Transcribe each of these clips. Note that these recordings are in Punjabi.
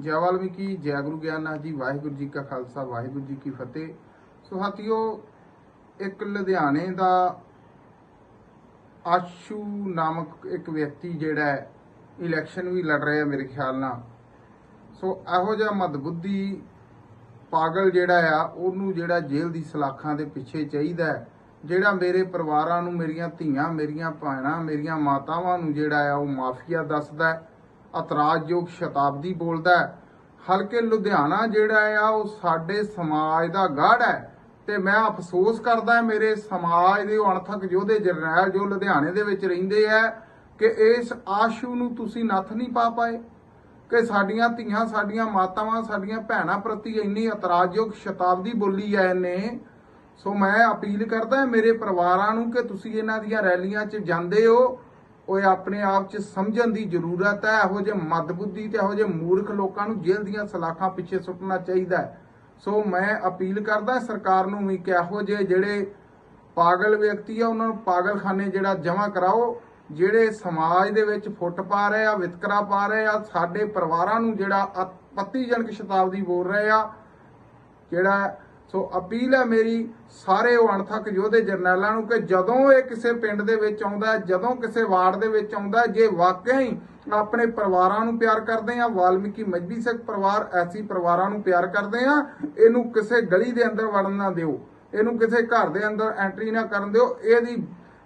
ਜੈ ਵਾਲਮੀਕੀ, ਜੈ ਗੁਰੂ ਗਿਆਨਨਾਥ ਜੀ, ਵਾਹਿਗੁਰੂ ਜੀ ਕਾ ਖਾਲਸਾ, ਵਾਹਿਗੁਰੂ ਜੀ ਕੀ ਫਤਿਹ। ਸੋ ਸਾਥੀਓ, ਇੱਕ ਲੁਧਿਆਣੇ ਦਾ ਆਸ਼ੂ ਨਾਮਕ ਇੱਕ ਵਿਅਕਤੀ ਜਿਹੜਾ ਇਲੈਕਸ਼ਨ ਵੀ ਲੜ ਰਿਹਾ ਮੇਰੇ ਖਿਆਲ ਨਾਲ। ਸੋ ਇਹੋ ਜਿਹਾ ਮਦਬੁੱਧੀ ਪਾਗਲ ਜਿਹੜਾ ਆ, ਉਹਨੂੰ ਜਿਹੜਾ ਜੇਲ੍ਹ ਦੀ ਸਲਾਖਾਂ ਦੇ ਪਿੱਛੇ ਚਾਹੀਦਾ ਜਿਹੜਾ ਮੇਰੇ ਪਰਿਵਾਰਾਂ ਨੂੰ, ਮੇਰੀਆਂ ਧੀਆਂ, ਮੇਰੀਆਂ ਭੈਣਾਂ, ਮੇਰੀਆਂ ਮਾਤਾਵਾਂ ਨੂੰ ਜਿਹੜਾ ਆ, ਉਹ ਮਾਫੀਆ ਦੱਸਦਾ ਹੈ। ਅਤਰਾਜਯੋਗ ਸ਼ਤਾਬਦੀ ਬੋਲਦਾ ਹੈ। ਹਲਕੇ ਲੁਧਿਆਣਾ ਜਿਹੜਾ ਆ, ਉਹ ਸਾਡੇ ਸਮਾਜ ਦਾ ਗੜ ਹੈ ਤੇ ਮੈਂ ਅਫਸੋਸ ਕਰਦਾ ਮੇਰੇ ਸਮਾਜ ਦੇ ਅਣਥਕ ਯੋਧੇ ਜਰਨੈਲ ਜੋ ਲੁਧਿਆਣੇ ਦੇ ਵਿੱਚ ਰਹਿੰਦੇ ਆ, ਕਿ ਇਸ ਆਸ਼ੂ ਨੂੰ ਤੁਸੀਂ ਨੱਥ ਨਹੀਂ ਪਾ ਪਾਏ, ਕਿ ਸਾਡੀਆਂ ਧੀਆਂ, ਸਾਡੀਆਂ ਮਾਤਾਵਾਂ, ਸਾਡੀਆਂ ਭੈਣਾਂ ਪ੍ਰਤੀ ਇੰਨੀ ਇਤਰਾਜ਼ਯੋਗ ਸ਼ਤਾਬਦੀ ਬੋਲੀ ਹੈ ਇਹਨੇ। ਸੋ ਮੈਂ ਅਪੀਲ ਕਰਦਾ ਮੇਰੇ ਪਰਿਵਾਰਾਂ ਨੂੰ ਕਿ ਤੁਸੀਂ ਇਹਨਾਂ ਦੀਆਂ ਰੈਲੀਆਂ 'ਚ ਜਾਂਦੇ ਹੋ ਉਹ ਆਪਣੇ ਆਪ 'ਚ ਸਮਝਣ ਦੀ ਜ਼ਰੂਰਤ ਹੈ। ਇਹੋ ਜਿਹੇ ਮਦਬੁੱਧੀ ਤੇ ਇਹੋ ਜਿਹੇ ਮੂਰਖ ਲੋਕਾਂ ਨੂੰ ਜੇਲ੍ਹ ਦੀਆਂ ਸਲਾਖਾਂ ਪਿੱਛੇ ਸੁੱਟਣਾ ਚਾਹੀਦਾ ਹੈ। ਸੋ ਮੈਂ ਅਪੀਲ ਕਰਦਾ ਸਰਕਾਰ ਨੂੰ ਵੀ ਕਿ ਇਹੋ ਜਿਹੇ ਜਿਹੜੇ ਪਾਗਲ ਵਿਅਕਤੀ ਆ, ਉਹਨਾਂ ਨੂੰ ਪਾਗਲਖਾਨੇ ਜਿਹੜਾ ਜਮ੍ਹਾਂ ਕਰਾਓ, ਜਿਹੜੇ ਸਮਾਜ ਦੇ ਵਿੱਚ ਫੁੱਟ ਪਾ ਰਹੇ ਆ, ਵਿਤਕਰਾ ਪਾ ਰਹੇ ਆ, ਸਾਡੇ ਪਰਿਵਾਰਾਂ ਨੂੰ ਜਿਹੜਾ ਪੱਤੀਜਨਕ ਸ਼ਤਾਬਦੀ ਬੋਲ ਰਹੇ ਆ, ਜਿਹੜਾ ਸੋ ਅਪੀਲ ਹੈ ਮੇਰੀ ਸਾਰੇ ਉਹ ਅਣਥਕ ਯੋਧੇ ਜਰਨੈਲਾਂ ਨੂੰ ਕਿ ਜਦੋਂ ਇਹ ਕਿਸੇ ਪਿੰਡ ਦੇ ਵਿੱਚ ਆਉਂਦਾ ਜਦੋਂ ਕਿਸੇ ਵਾਰਡ ਦੇ ਵਿੱਚ ਆਉਂਦਾ ਜੇ ਵਾਕਿਆ ਆਪਣੇ ਪਰਿਵਾਰਾਂ ਨੂੰ ਪਿਆਰ ਕਰਦੇ ਆ ਵਾਲਮੀਕੀ ਮਜਬੀ ਸਿੱਖ ਪਰਿਵਾਰ, ਐਸੀ ਪਰਿਵਾਰਾਂ ਨੂੰ ਪਿਆਰ ਕਰਦੇ ਆ ਇਹਨੂੰ ਕਿਸੇ ਗਲੀ ਦੇ ਅੰਦਰ ਵੜਨ ਨਾ ਦਿਓ, ਇਹਨੂੰ ਕਿਸੇ ਘਰ ਦੇ ਅੰਦਰ ਐਂਟਰੀ ਨਾ ਕਰਨ ਦਿਓ, ਇਹਦੀ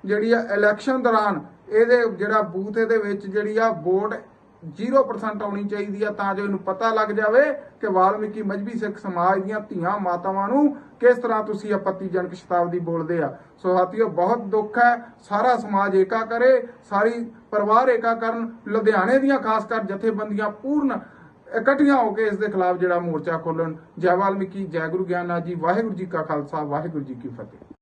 ਜਿਹੜੀ ਆ ਇਲੈਕਸ਼ਨ ਦੌਰਾਨ, ਇਹਦੇ ਜਿਹੜਾ ਬੂਥ ਦੇ ਵਿੱਚ ਜਿਹੜੀ ਆ ਵੋਟ 0% ਆਉਣੀ ਚਾਹੀਦੀ ਆ ਤਾਂ ਜੋ ਇਹਨੂੰ ਪਤਾ ਲੱਗ ਜਾਵੇ ਕਿ ਵਾਲਮੀਕੀ ਮਜਬੀ ਸਿੱਖ ਸਮਾਜ ਦੀਆਂ ਧੀਆਂ ਮਾਤਾਵਾਂ ਨੂੰ ਕਿਸ ਤਰ੍ਹਾਂ ਤੁਸੀਂ ਆਪੱਤੀਜਨਕ ਸ਼ਤਾਬਦੀ ਬੋਲਦੇ ਆ। ਸੋ ਸਾਥੀਓ, ਬਹੁਤ ਦੁੱਖ ਹੈ, ਸਾਰਾ ਸਮਾਜ ਏਕਾ ਕਰੇ, ਸਾਰੀ ਪਰਿਵਾਰ ਏਕਾ ਕਰਨ, ਲੁਧਿਆਣੇ ਦੀਆਂ ਖਾਸ ਕਰ ਜਥੇਬੰਦੀਆਂ ਪੂਰਨ ਇਕੱਠੀਆਂ ਹੋ ਕੇ ਇਸ ਦੇ ਖਿਲਾਫ ਜਿਹੜਾ ਮੋਰਚਾ ਖੋਲਣ ਜੈ ਵਾਲਮੀਕੀ, ਜੈ ਗੁਰੂ ਗਿਆਨਨਾਥ ਜੀ, ਵਾਹਿਗੁਰੂ ਜੀ ਕਾ ਖਾਲਸਾ, ਵਾਹਿਗੁਰੂ ਜੀ ਕੀ ਫਤਿਹ।